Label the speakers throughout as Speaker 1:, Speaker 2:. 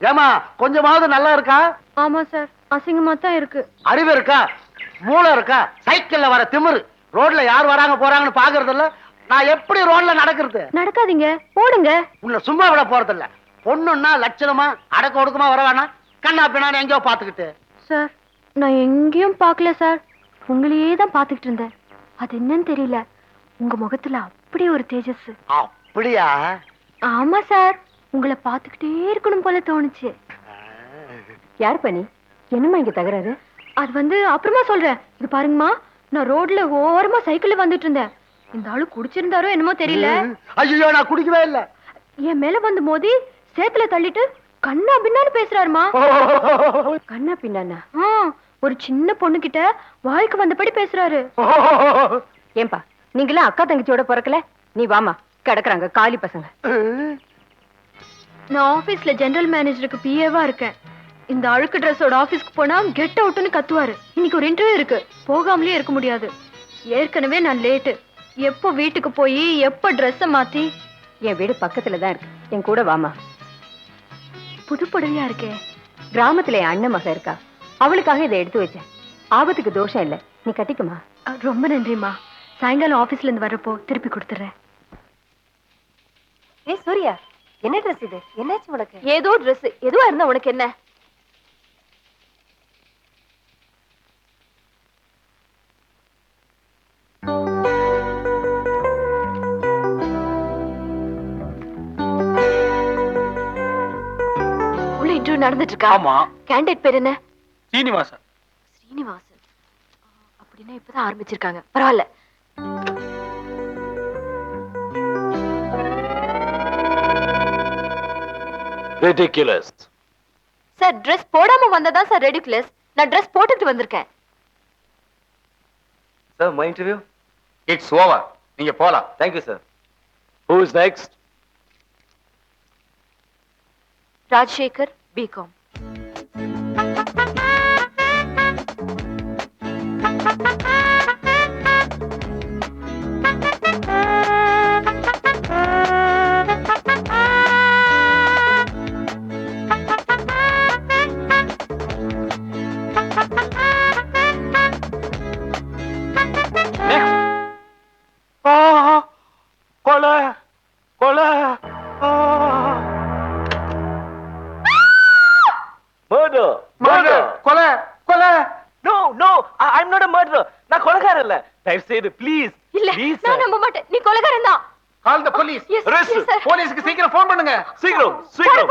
Speaker 1: ஏமா கொஞ்சமாவது நல்லா இருக்கா?
Speaker 2: ஆமா சார் அசிங்கமா தான் இருக்கு.
Speaker 1: அறிவு இருக்கா? மூளை இருக்கா? சைக்கிள்ல வர திமிரு. ரோட்ல யார் வராங்க போறாங்கன்னு பாக்குறது இல்ல நான் எப்படி ரோட்ல நடக்கிறது?
Speaker 2: நடக்காதீங்க. போடுங்க.
Speaker 1: உன்னை சும்மா விட போறது இல்ல பொண்ணுன்னா லட்சணமா அடக்க ஒடுக்கமா வர வேணாம். கண்ணா பின்னான்னு எங்கேயோ பாத்துக்கிட்டு
Speaker 2: சார் நான் எங்கேயும் பார்க்கல சார் உங்களையே தான் பார்த்துக்கிட்டு இருந்தேன். அது என்னன்னு தெரியல. உங்க முகத்துல அப்படி ஒரு தேஜஸ்.
Speaker 1: அப்படியா?
Speaker 2: ஆமா சார் உங்களை பார்த்துக்கிட்டே இருக்கணும் போல தோணுச்சு. யார் பண்ணி என்னம்மா இங்க தகராறு? அது வந்து அப்புறமா சொல்றேன். இது பாருங்கம்மா நான் ரோட்ல ஓரமா சைக்கிள்ல வந்துட்டு இருந்தேன். இந்த ஆளு குடிச்சிருந்தாரோ என்னமோ தெரியல.
Speaker 1: ஐயோ நான் குடிக்கவே இல்ல.
Speaker 2: என் மேல வந்து மோதி சேத்துல தள்ளிட்டு கண்ணா பின்னான்னு பேசுறாருமா. கண்ணா பின்னானா? ஒரு சின்ன பொண்ணு கிட்ட வாய்க்கு வந்தபடி பேசுறாரு. ஏன்பா நீங்களாம் அக்கா தங்கச்சியோட பிறக்கல? நீ வாமா கிடக்குறாங்க காலி பசங்க. நான் ஆபீஸ்ல ஜெனரல் மேனேஜருக்கு பிஏவா இருக்கேன். இந்த அழுக்கு ட்ரெஸ்ஸோட ஆபீஸ்க்கு போனா கெட் அவுட்னு கத்துவாரு. இன்னைக்கு ஒரு இன்டர்வியூ இருக்கு. போகாமலே இருக்க முடியாது. ஏற்கனவே நான் லேட்டு எப்போ வீட்டுக்கு போய் எப்போ ட்ரெஸ்ஸை மாத்தி? என் வீடு பக்கத்துல தான் இருக்கு. என் கூட வாமா. புது புடவையா இருக்கே. கிராமத்துல என் அண்ணன் மக இருக்கா. அவளுக்காக இதை எடுத்து வச்சேன். ஆபத்துக்கு தோஷம் இல்ல. நீ கட்டிக்குமா? ரொம்ப நன்றிம்மா. சாயங்காலம் ஆபீஸ்ல இருந்து வரப்போ திருப்பி கொடுத்துறேன்
Speaker 3: ஏய் சூர்யா. என்ன ட்ரெஸ் இது? என்னாச்சு உனக்கு?
Speaker 2: ஏதோ Dress. எதுவா இருந்தா உனக்கு என்ன? உள்ள இன்டர்வியூ நடந்துட்டு இருக்கா
Speaker 1: ஆமா.
Speaker 2: கேண்டிடேட் பேர் என்ன?
Speaker 1: சீனிவாசன்.
Speaker 2: ஸ்ரீனிவாசன் அப்படின்னா இப்பதான் ஆரம்பிச்சிருக்காங்க. பரவாயில்ல.
Speaker 4: Ridiculous
Speaker 2: சார் Dress போடாம வந்ததா சார் ரெடிகுலஸ் நான் Dress போட்டுட்டு வந்திருக்கேன்
Speaker 4: sir my interview
Speaker 1: it's over நீங்க போலாம்
Speaker 4: thank you sir who is next
Speaker 2: Rajasekar BCom
Speaker 1: கொலை கொலை
Speaker 4: murder murder
Speaker 1: கொலை கொலை.
Speaker 4: No no I, i'm not a murderer. நான் கொலைகாரன் இல்ல தயவு செய்து ப்ளீஸ்
Speaker 2: இல்ல
Speaker 4: ப்ளீஸ்
Speaker 2: நான் நம்ப மாட்டேன். நீ கொலைகாரன் தான்.
Speaker 1: Call the police
Speaker 2: Yes,
Speaker 4: Arrest.
Speaker 2: yes, sir.
Speaker 1: போலீஸ்க்கு சீக்கிரம் ஃபோன் பண்ணுங்க.
Speaker 4: சீக்கிரம் சீக்கிரம்.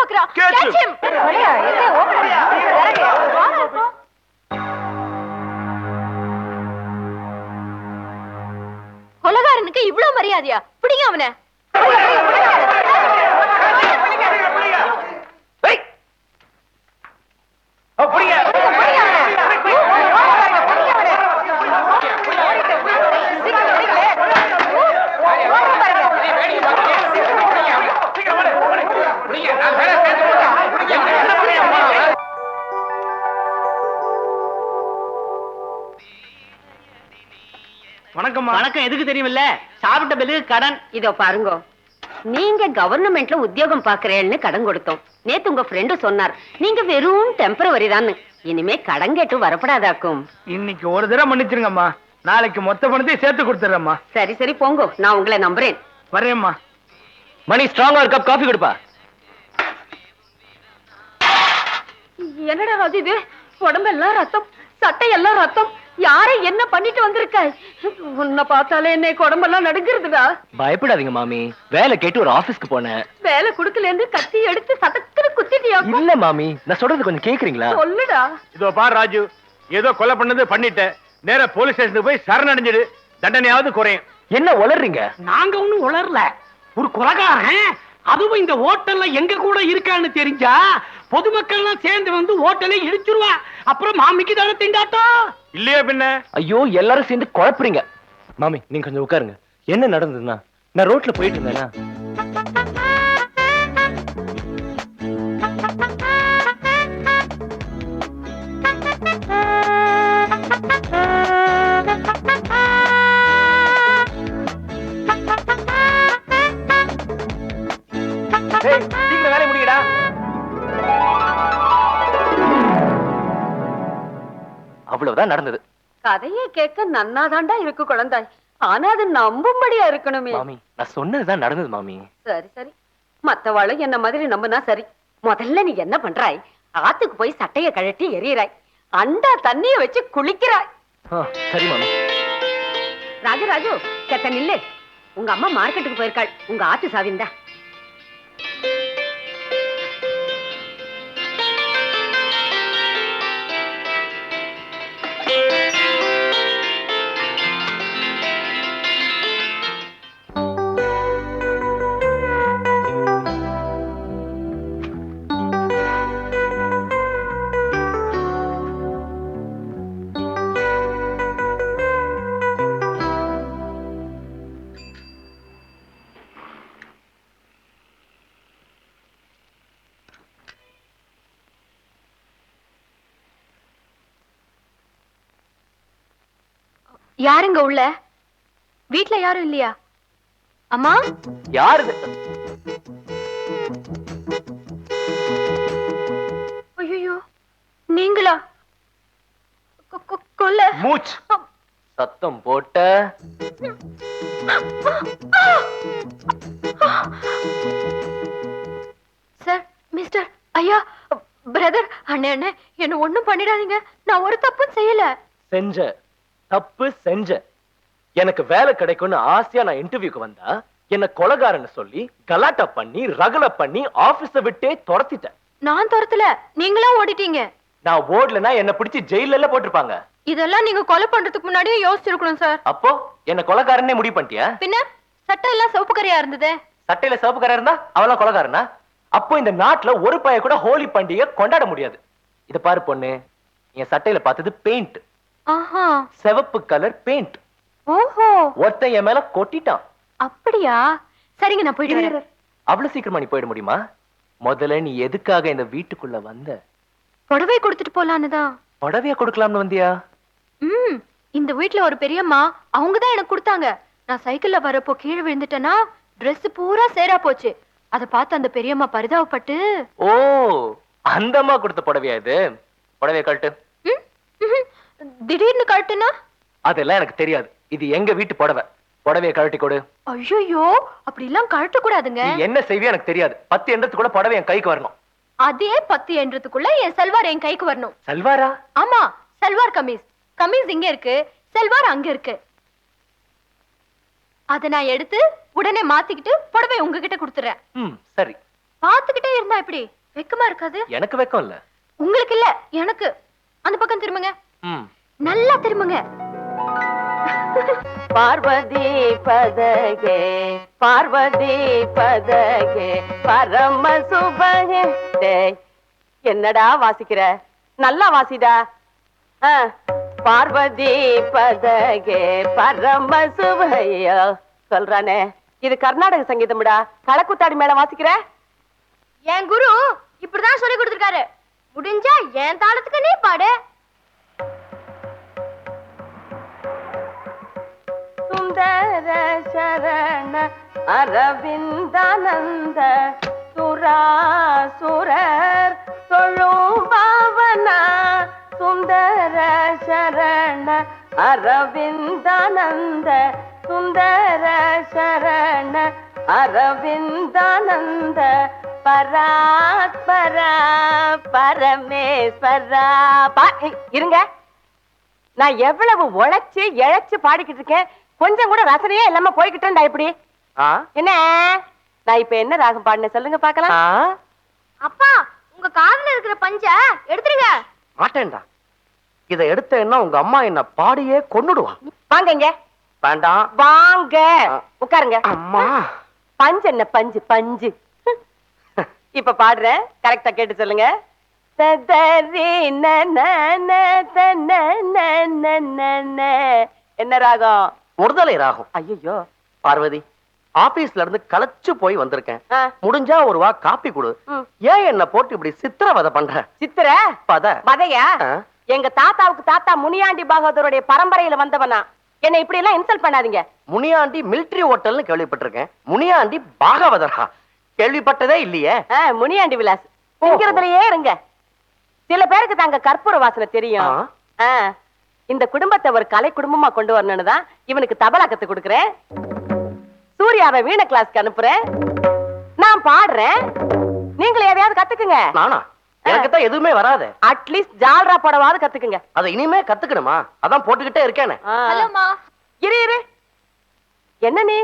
Speaker 2: கொலைகாரனுக்கு இவ்ளோ மரியாதையா? பிடிங்க அவனை.
Speaker 1: வணக்கம்மா. வணக்கம் எதுக்கு தெரியுமில்ல? சாப்பிட்ட பில்லுக்கு கடன்.
Speaker 5: இதோ பாருங்க. நீங்க கவர்மெண்ட்ல உத்தியோகம் பாக்குறேன்னு கடன் கொடுத்தோம். நேத்து உங்க ஃப்ரெண்டு சொன்னார் நீங்க வெறும் டெம்பரவரி தான் இனிமே கடன் கேட்டு வரப்படாதாக்கும்.
Speaker 1: இன்னைக்கு ஒரு தடவை மன்னிச்சிருங்கம்மா. நாளைக்கு மொத்த பணத்தையும் சேர்த்து கொடுத்துறேம்மா.
Speaker 5: சரி சரி போங்க. நான் உங்களை நம்புறேன்.
Speaker 1: வரேம்மா
Speaker 4: மணி ஸ்ட்ராங்கா ஒரு கப் காஃபி கொடுப்பா.
Speaker 2: என்னடா ராஜு இது? உடம்பெல்லாம் ரத்தம் சட்டையெல்லாம் ரத்தம். யாரை என்ன பண்ணிட்டு வந்திருக்க? உன்னை பார்த்தாலே என்ன உடம்பெல்லாம் நடுங்குறதுடா.
Speaker 4: பயப்படாதீங்க மாமி. வேலை கேட்டு ஒரு ஆபீஸ்க்கு போனேன்.
Speaker 2: வேலை குடுக்கல இருந்து கத்தி எடுத்து சதக்குன்னு குத்திட்டியா?
Speaker 4: இல்ல மாமி. நான் சொல்றது கொஞ்சம் கேக்குறீங்களா?
Speaker 2: சொல்லுடா.
Speaker 1: இதோ பார் ராஜு. ஏதோ கொலை பண்ணது பண்ணிட்ட நேரா போலீஸ் ஸ்டேஷனுக்கு போய் சரணடைஞ்சிடு. தண்டனையாவது குறையும்.
Speaker 4: என்ன உளறீங்க?
Speaker 6: நாங்க ஒண்ணும் உளரல ஒரு கொலகாரன் அதுவும் இந்த ஹோட்டல்ல எங்க கூட இருக்கான்னு தெரிஞ்சா பொதுமக்கள்லாம் சேர்ந்து வந்து ஹோட்டலை இடிச்சிருவா. அப்புறம் மாமிக்கு தானே திண்டாட்டம்?
Speaker 1: இல்லையா பின்ன?
Speaker 4: ஐயோ எல்லாரும் சேர்ந்து குழப்புறீங்க. மாமி நீங்க கொஞ்சம் உட்காருங்க. என்ன நடந்ததுன்னா நான் ரோட்ல போயிட்டு இருந்தேனா? ஏய், அவ்வளவுதான் நடந்தது.
Speaker 7: கதையை கேட்க நன்னாதாண்டா இருக்கு குழந்தாய் ஆனா அது நம்பும்படியா இருக்கணுமே.
Speaker 4: மாமி நான் சொன்னதுதான் நடந்தது மாமி.
Speaker 7: சரி சரி. மத்தவாளும் என்ன மாதிரி நம்பினா சரி. முதல்ல நீ என்ன பண்றாய்? ஆத்துக்கு போய் சட்டைய கழட்டி எறியறாய். அண்டா தண்ணிய வச்சு குளிக்கிறாய்.
Speaker 4: சரி மாமி.
Speaker 7: ராஜராஜு செத்த நில்லு. உங்க அம்மா மார்க்கெட்டுக்கு போயிருக்காள். உங்க ஆத்து சாவிந்தா.
Speaker 2: யாருங்க உள்ள? வீட்ல யாரும் இல்லையா? அம்மா?
Speaker 4: யாரு?
Speaker 2: ஐயோ நீங்களா? கொல்ல.
Speaker 4: மூச் சத்தம் போட்ட.
Speaker 2: சார் மிஸ்டர் ஐயா பிரதர் அண்ணே அண்ணே என்ன ஒண்ணும் பண்ணிடாதீங்க. நான் ஒரு தப்பும் செய்யல.
Speaker 4: செஞ்ச தப்பு செஞ்ச எனக்கு வேலை கிடைக்கும்னு ஆசையா நான் இன்டர்வியூக்கு வந்தா என்ன கொலகாரன்னு சொல்லி கலாட்டா பண்ணி ரகல பண்ணி ஆபீஸ விட்டே துரத்திட்டேன்.
Speaker 2: நான் துரத்தல. நீங்களா ஓடிட்டீங்க.
Speaker 4: நான் ஓடலனா என்ன பிடிச்சு ஜெயில எல்லாம் போட்டிருப்பாங்க.
Speaker 2: இதெல்லாம் நீங்க கொலை பண்றதுக்கு முன்னாடியே யோசிச்சிருக்கணும் சார்
Speaker 4: அப்போ என்ன கொலகாரனே முடிவு பண்ணிட்டியா?
Speaker 2: பின்ன? சட்டை எல்லாம் சிவப்பு கரையா இருந்ததே?
Speaker 4: சட்டையில சிவப்புக்காரன் இருந்தா அவெல்லாம் கொலகாரனா? அப்போ இந்த நாட்டுல ஒரு பைய கூட ஹோலி பண்டிகை கொண்டாட முடியாது. இத பாரு பொண்ணு. என் சட்டையில பார்த்தது பெயிண்ட் சிவப்பு கலர் பெயிண்ட்
Speaker 2: ஓஹோ.
Speaker 4: ஒருத்தன் என் மேல கொட்டிட்டான்.
Speaker 2: அப்படியா? சரிங்க நான் போயிட்டு வரேன்.
Speaker 4: அவ்வளவு சீக்கிரமா நீ போயிட முடியுமா? முதல்ல நீ எதுக்காக இந்த வீட்டுக்குள்ள வந்த?
Speaker 2: புடவை கொடுத்துட்டு போலான்னு தான்.
Speaker 4: புடவைய கொடுக்கலாம்னு வந்தியா?
Speaker 2: ம் இந்த வீட்ல ஒரு பெரியம்மா அவங்க தான் எனக்கு கொடுத்தாங்க. நான் சைக்கிள்ல வரப்போ கீழே விழுந்துட்டேனா Dress பூரா சேரா போச்சு. அத பார்த்து அந்த பெரியம்மா பரிதாபப்பட்டு
Speaker 4: ஓ அந்தம்மா கொடுத்த புடவையா இது? புடவைய கழட்டு.
Speaker 2: திடீர்னு கழட்டுனா?
Speaker 4: அதெல்லாம் எனக்கு தெரியாது. இது எங்க வீட்டு புடவை. புடவைய கழட்டி கொடு.
Speaker 2: ஐயோ அப்படி எல்லாம் கழட்ட கூடாதுங்க
Speaker 4: என்ன செய்வியோ எனக்கு தெரியாது. பத்து எண்ணத்துக்குள்ள புடவை என் கைக்கு வரணும்.
Speaker 2: அதே பத்து என்றதுக்குள்ள என் செல்வார் என் கைக்கு வரணும்.
Speaker 4: சல்வாரா?
Speaker 2: ஆமா சல்வார் கமீஸ். கமீஸ் இங்க இருக்கு. செல்வார் அங்க இருக்கு. அத நான் எடுத்து உடனே மாத்திக்கிட்டு புடவை உங்ககிட்ட கொடுத்துறேன்.
Speaker 4: ம் சரி.
Speaker 2: பாத்துக்கிட்டே இருந்தா எப்படி? வெக்கமா இருக்காது?
Speaker 4: எனக்கு வெக்கம் இல்ல.
Speaker 2: உங்களுக்கு இல்ல எனக்கு. அந்த பக்கம் திரும்புங்க. நல்லா திரும்புங்க.
Speaker 7: பார்வதி பதகே பார்வதி பதகே பரம சுபகே. என்னடா வாசிக்கிற? நல்லா வாசிடா. பார்வதி பதகே பரம சுபையோ சொல்றானே இது கர்நாடக சங்கீதம்டா. களக்குத்தாடி மேல வாசிக்கிற?
Speaker 2: என் குரு இப்படிதான் சொல்லி கொடுத்திருக்காரு. முடிஞ்சா என் தாளத்துக்கு நீ பாடு.
Speaker 7: சுந்தர சரண அரவிந்தானந்த சுராசுரர் தொழும் பாவனா சுந்தர சரண அரவிந்தானந்த சுந்தர சரண அரவிந்தானந்த பராத்பரா பரமேஸ்வரா. பா இருங்க. நான் எவ்வளவு உழைச்சு இழைச்சு பாடிக்கிட்டு இருக்கேன். கொஞ்சம் கூட ரசனையே இல்லாம போய்கிட்டேன்டா இப்படி என்ன? நான் இப்ப என்ன ராகம் பாடினேன் சொல்லுங்க பாக்கலாம்
Speaker 2: அப்பா உங்க காதுல இருக்கிற பஞ்ச எடுத்துருங்க.
Speaker 8: மாட்டேன்டா. இதை எடுத்தேன்னா உங்க அம்மா என்ன பாடியே கொன்னுடுவா.
Speaker 7: வாங்க இங்க.
Speaker 8: வேண்டாம்.
Speaker 7: வாங்க. உட்காருங்க.
Speaker 8: அம்மா.
Speaker 7: பஞ்சு என்ன பஞ்சு பஞ்சு. இப்ப பாடுறேன் கரெக்டா கேட்டு சொல்லுங்க. என்ன ராகம்?
Speaker 8: ஒருதலை ராகும்
Speaker 7: ஐயோ
Speaker 8: பார்வதி ஆபீஸ்ல இருந்து களைச்சு போய் வந்திருக்கேன். முடிஞ்சா ஒரு வா காப்பி கொடு. ஏன் என்ன போட்டு இப்படி சித்திரவதை பண்ற?
Speaker 7: சித்திர?
Speaker 8: பத.
Speaker 7: மதையா
Speaker 8: ஆ?
Speaker 7: எங்க தாத்தாவுக்கு தாத்தா முனியாண்டி பாகவதருடைய பரம்பரையில வந்தவனா. என்ன இப்படி எல்லாம் இன்சல்ட் பண்ணாதீங்க.
Speaker 8: முனியாண்டி மிலிட்டரி ஹோட்டல்னு கேள்விப்பட்டிருக்கேன். முனியாண்டி பாகவதரா? கேள்விப்பட்டதே இல்லையே.
Speaker 7: முனியாண்டி விலாஸ். திங்கிறதுலயே இருங்க. சில பேருக்கு தாங்க கற்பூர வாசனை தெரியும். இந்த குடும்பத்தை ஒரு கலை குடும்பமா கொண்டு வரணும்னு தான் இவனுக்கு தபலா கத்து கொடுக்குறேன். சூர்யாவை வீண கிளாஸ்க்கு அனுப்புறேன். நான் பாடுறேன். நீங்களும் எதையாவது கத்துக்குங்க.
Speaker 8: நானா? எனக்கு தான் எதுவுமே வராது.
Speaker 7: அட்லீஸ்ட் ஜால்ரா போடவாவது கத்துக்குங்க.
Speaker 8: அதை இனிமே கத்துக்கணுமா? அதான் போட்டுக்கிட்டே இருக்கேனே.
Speaker 7: இரு இரு. என்ன நீ?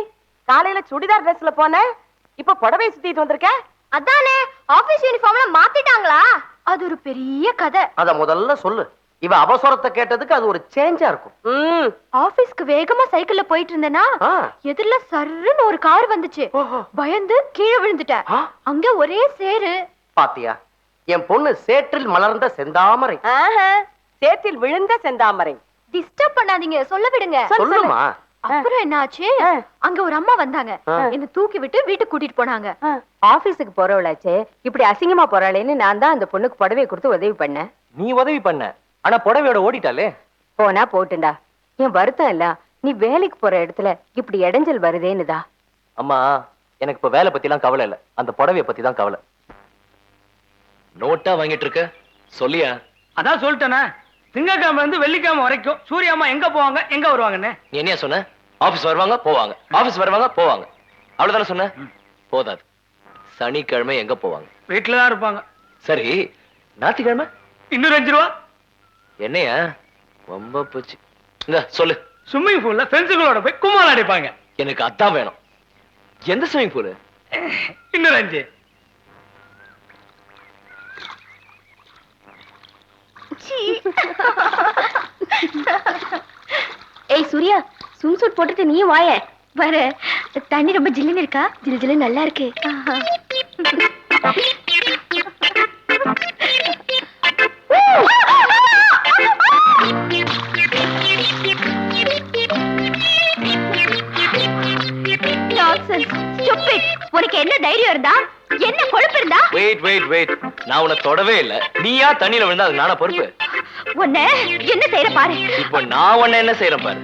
Speaker 7: காலையில சுடிதார் ட்ரெஸ்ல போன? இப்ப புடவை சுத்திட்டு வந்திருக்க?
Speaker 2: அதானே ஆபீஸ் யூனிஃபார்ம்ல மாத்திட்டாங்களா? அது ஒரு பெரிய கதை.
Speaker 8: அத முதல்ல சொல்லு. இவ அவசரத்தை கேட்டதுக்கு அது ஒரு சேஞ்சா இருக்கும்.
Speaker 7: ம்.
Speaker 2: ஆபீஸ்க்கு வேகமா சைக்கிள்ல போயிட்டு இருந்தேனா. எதிரில சர்ருன்னு ஒரு கார் வந்துச்சு. பயந்து கீழே விழுந்துட்டேன்
Speaker 8: ஆ.
Speaker 2: அங்க ஒரே சேரு
Speaker 8: பாத்தியா என் பொண்ணு சேற்றில் மலர்ந்த செந்தாமரை.
Speaker 7: சேற்றில் விழுந்த செந்தாமரை.
Speaker 2: டிஸ்டர்ப் பண்ணாதீங்க சொல்ல விடுங்க.
Speaker 8: சொல்லுமா?
Speaker 2: அப்புறம் என்னாச்சு? அங்க ஒரு அம்மா வந்தாங்க. என்ன தூக்கி விட்டு வீட்டுக்கு கூட்டிட்டு போனாங்க.
Speaker 5: ஆபீஸுக்கு போறவளாச்சே இப்படி அசிங்கமா போறாளேன்னு நான் தான் அந்த பொண்ணுக்கு புடவை கொடுத்து உதவி பண்ணேன்.
Speaker 4: நீ உதவி பண்ண? ஆனா புடவையோட ஓடிட்டாலே
Speaker 5: போனா போட்டுண்டா. என் வருத்தம் இல்ல. நீ வேலைக்கு போற இடத்துல இப்படி இடைஞ்சல் வருதேன்னுதா.
Speaker 4: அம்மா எனக்கு இப்ப வேலை பத்தி எல்லாம் கவலை இல்ல. அந்த புடவைய பத்தி தான் கவலை. நோட்டா வாங்கிட்டு இருக்க? சொல்லியா?
Speaker 6: அதான் சொல்லிட்டேனே. திங்கக்கிழமை இருந்து வெள்ளிக்கிழமை வரைக்கும் சூர்யா அம்மா எங்க போவாங்க எங்க வருவாங்கன்னு?
Speaker 4: நீ என்ன சொன்ன? ஆபீஸ் வருவாங்க போவாங்க. ஆபீஸ் வருவாங்க போவாங்க. அவ்வளவுதானே சொன்ன? போதாது. சனிக்கிழமை எங்க போவாங்க?
Speaker 6: வீட்டுல தான் இருப்பாங்க.
Speaker 4: சரி ஞாயிற்றுக்கிழமை?
Speaker 6: இன்னொரு அஞ்சு ரூபா.
Speaker 4: என்னையா? ரொம்ப போச்சு. இந்த சொல்லு.
Speaker 6: ஸ்விம்மிங் பூல்ல ஃப்ரெண்ட்ஸுகளோட போய் கும்மால் அடிப்பாங்க.
Speaker 4: எனக்கு அதான் வேணும். எந்த ஸ்விமிங் பூலு
Speaker 6: இன்னொரு அஞ்சு.
Speaker 2: ஏய் சூர்யா ஸ்விம் சூட் போட்டுட்டு நீ வாய. வர தண்ணி ரொம்ப ஜில்லுன்னு இருக்கா? ஜில் ஜில்லு நல்லா இருக்கு. என்ன தைரியம் இருந்தா? என்ன கொழுப்பு இருந்தா?
Speaker 4: வெயிட் வெயிட் வெயிட் நான் உன்னை தொடவே இல்ல. நீயா தண்ணியில விழுந்தா அது நானா பொறுப்பு?
Speaker 2: உன்னை என்ன செய்யற பாரு.
Speaker 4: இப்போ நான் உன்னை என்ன செய்யறேன் பாரு?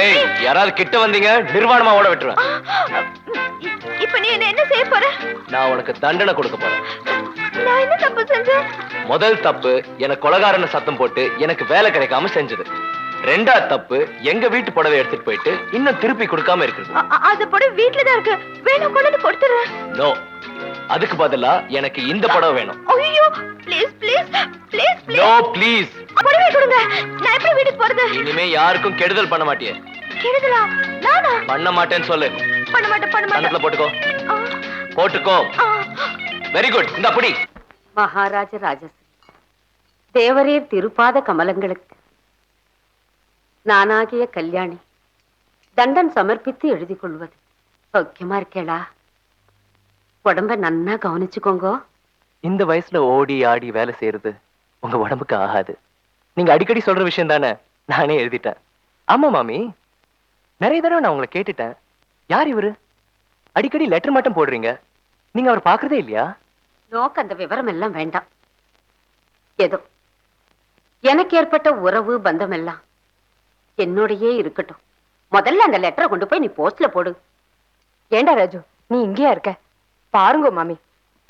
Speaker 4: ஏய் யாராவது கிட்ட வந்தீங்க நிர்வாணமா ஓட விட்டுருவேன்.
Speaker 2: இப்ப நீ என்ன என்ன செய்ய போற?
Speaker 4: நான் உனக்கு தண்டனை கொடுக்க போறேன்.
Speaker 2: நான் என்ன தப்பு செஞ்சேன்?
Speaker 4: முதல் தப்பு எனக்கு கொலகாரன்னு சத்தம் போட்டு எனக்கு வேலை கிடைக்காம செஞ்சது. ரெண்டாவது தப்பு எங்க வீட்டு புடவை எடுத்துட்டு போயிட்டு இன்னும் திருப்பி கொடுக்காம இருக்குது
Speaker 2: அது போட வீட்ல தான் இருக்கு. வேணும் கொண்டு கொடுத்துறேன்
Speaker 4: நோ அதுக்கு பதிலா எனக்கு இந்த புடவை வேணும்.
Speaker 2: ஐயோ please please please please
Speaker 4: no please
Speaker 2: புடவை கொடுங்க. நான் எப்படி வீட்டுக்கு போறது?
Speaker 4: இனிமே யாருக்கும் கெடுதல் பண்ண மாட்டியே.
Speaker 2: கெடுதலா? நானா?
Speaker 4: பண்ண மாட்டேன்னு சொல்லு.
Speaker 2: பண்ண மாட்டேன் பண்ண மாட்டேன்.
Speaker 4: போட்டுக்கோ.
Speaker 2: ஆ,
Speaker 4: போட்டுக்கோ. வெரி குட் இந்த அப்படி
Speaker 5: மகாராஜ ராஜஸ்ரீ தேவரீர் திருப்பாத கமலங்களுக்கு. நானாகிய கல்யாணி தண்டன் சமர்ப்பித்து எழுதி கொள்வது. சௌக்கியமா இருக்கேளா? உடம்ப நன்னா கவனிச்சுக்கோங்க.
Speaker 4: இந்த வயசுல ஓடி ஆடி வேலை செய்யறது உங்க உடம்புக்கு ஆகாது. நீங்க அடிக்கடி சொல்ற விஷயம் தானே? நானே எழுதிட்டேன். ஆமா மாமி. நிறைய தடவை நான் உங்களை கேட்டுட்டேன். யார் இவரு? அடிக்கடி லெட்டர் மட்டும் போடுறீங்க. நீங்க அவர் பாக்குறதே இல்லையா?
Speaker 5: நோக்கு அந்த விவரம் எல்லாம் வேண்டாம். ஏதோ எனக்கு ஏற்பட்ட உறவு பந்தம் எல்லாம் என்னோடயே இருக்கட்டும். முதல்ல அந்த லெட்டரை கொண்டு போய் நீ போஸ்ட்ல போடு.
Speaker 9: ஏண்டா ராஜு நீ இங்கேயா இருக்க? பாருங்க மாமி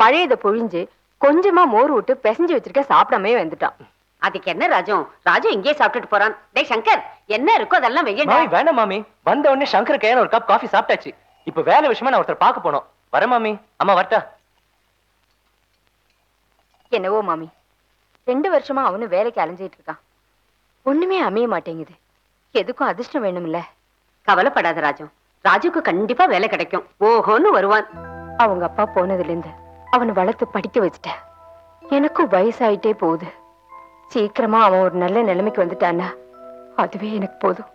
Speaker 9: பழையத பொழிஞ்சு கொஞ்சமா மோர் விட்டு பிசைஞ்சு வச்சிருக்க சாப்பிடாமே வந்துட்டான்
Speaker 5: அதுக்கு என்ன ராஜம் ராஜு இங்கேயே சாப்பிட்டுட்டு போறான். டேய் சங்கர் என்ன இருக்கோ அதெல்லாம் வெய்யண்டா.
Speaker 4: மாமி வேண்டாம் மாமி. வந்த உடனே சங்கர் கையால ஒரு கப் காஃபி சாப்பிட்டாச்சு. இப்ப வேலை விஷயமா நான் ஒருத்தர் பார்க்க போனோம். வர மாமி. அம்மா வரட்டா.
Speaker 9: என்னவோ மாமி. ரெண்டு வருஷமா அவனும் வேலைக்கு அலைஞ்சிட்டு இருக்கான் ஒண்ணுமே அமைய மாட்டேங்குது. எதுக்கும் அதிர்ஷ்டம் வேணும்ல.
Speaker 5: கவலைப்படாத ராஜம் ராஜுக்கு கண்டிப்பா வேலை கிடைக்கும். ஓஹோன்னு வருவான்.
Speaker 9: அவங்க அப்பா போனதுல இருந்து அவனை வளர்த்து படிக்க வச்சுட்டேன் எனக்கும் வயசாயிட்டே போகுது. சீக்கிரமா அவன் ஒரு நல்ல நிலைமைக்கு வந்துட்டான்னா அதுவே எனக்கு போதும்.